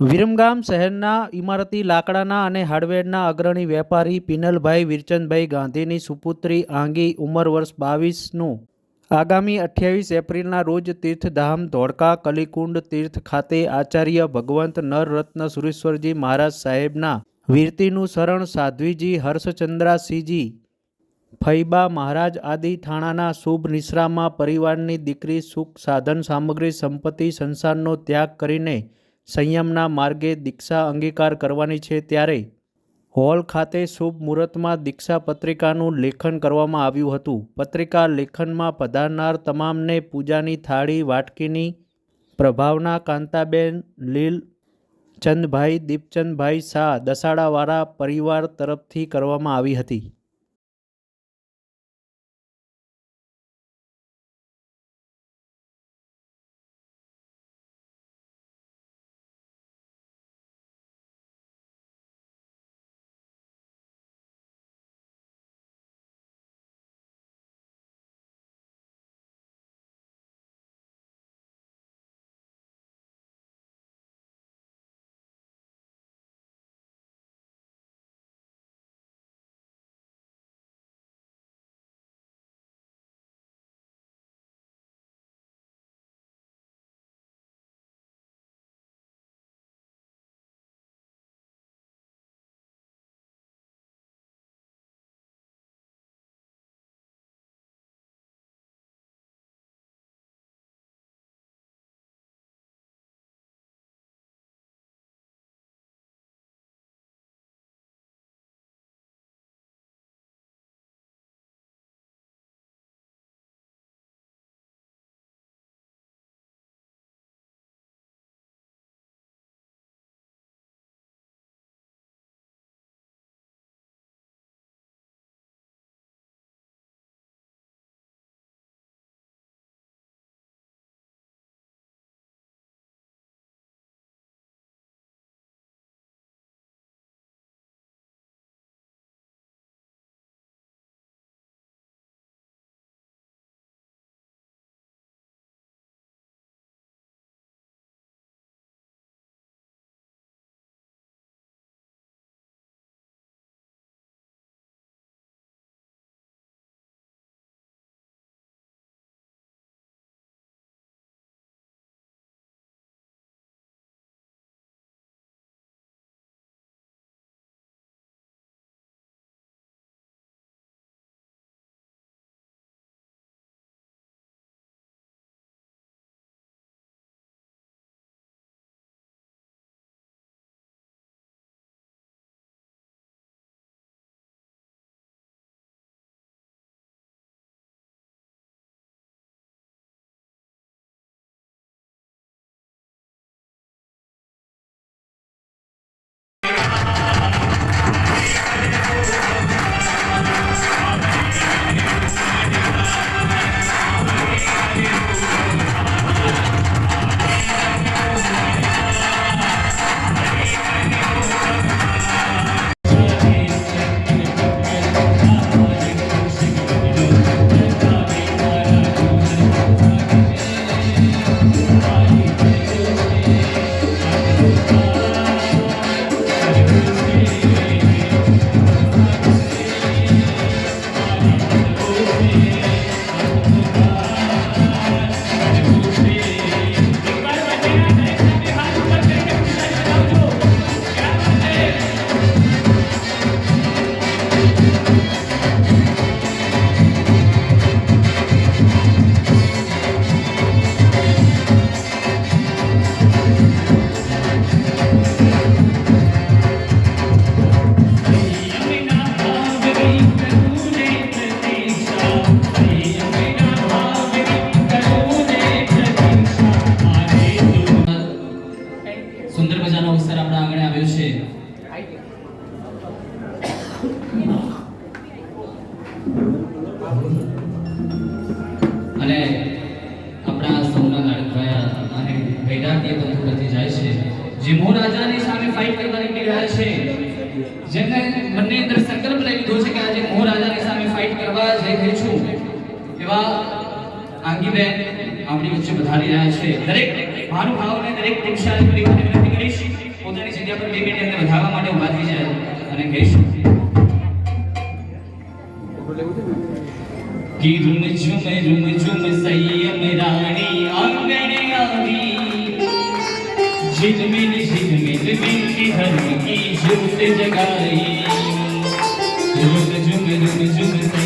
વિરમગામ શહેરના ઇમારતી લાકડાના અને હાર્ડવેરના અગ્રણી વેપારી પિનલભાઈ વિરચંદભાઈ ગાંધીની સુપુત્રી આંગી ઉંમર વર્ષ બાવીસનું આગામી અઠ્યાવીસ એપ્રિલના રોજ તીર્થધામ ધોળકા કલિકુંડ તીર્થ ખાતે આચાર્ય ભગવંત નરરત્ન સુરેશ્વરજી મહારાજ સાહેબના વીરતીનું શરણ સાધ્વીજી હર્ષચંદ્રાસિંહજી ફૈબા મહારાજ આદિ થાણાના શુભ નિશ્રામાં પરિવારની દીકરી સુખ સાધન સામગ્રી સંપત્તિ સંસારનો ત્યાગ કરીને સંયમના માર્ગે દીક્ષા અંગીકાર કરવાની છે ત્યારે હોલ ખાતે શુભ મુહૂર્તમાં દીક્ષા પત્રિકાનું લેખન કરવામાં આવ્યું હતું. પત્રિકા લેખનમાં પધારનાર તમામને પૂજાની થાળી, વાટકીની પ્રભાવના કાંતાબેન, લીલ ચંદભાઈ, દીપચંદભાઈ શાહ દસાડાવાળા પરિવાર તરફથી કરવામાં આવી હતી. અને આપણા સૌના લાડકભાઈ અને વૈરાગ્ય બંધુ પ્રતિ જાય છે. જે મો રાજાની સામે ફાઇટ કરવા નીકળી છે. જેને મને અંદર સંકલ્પ લઈ લીધો છે કે આજે મો રાજાની સામે ફાઇટ કરવા જઈ રહી છું. એવા આંગીબેન આપણી વચ્ચે વધારી રહ્યા છે. દરેક મહાનુભાવોને દરેક દીક્ષાની વિનંતી કરીશ જગ્યા પર બે મિનિટ વધારવા માટે ઊભા થઈ જાય અને કહીશું ઝુમ ઝુમ ઝુમ ઝુમ સંયમ રાણી આંગણે આવી ઝિલમિલ ઝિલમિલ બિનતી ધર્મ કી જ્યોત જગાઈ ઝુમ ઝુમ ઝુમ ઝુમ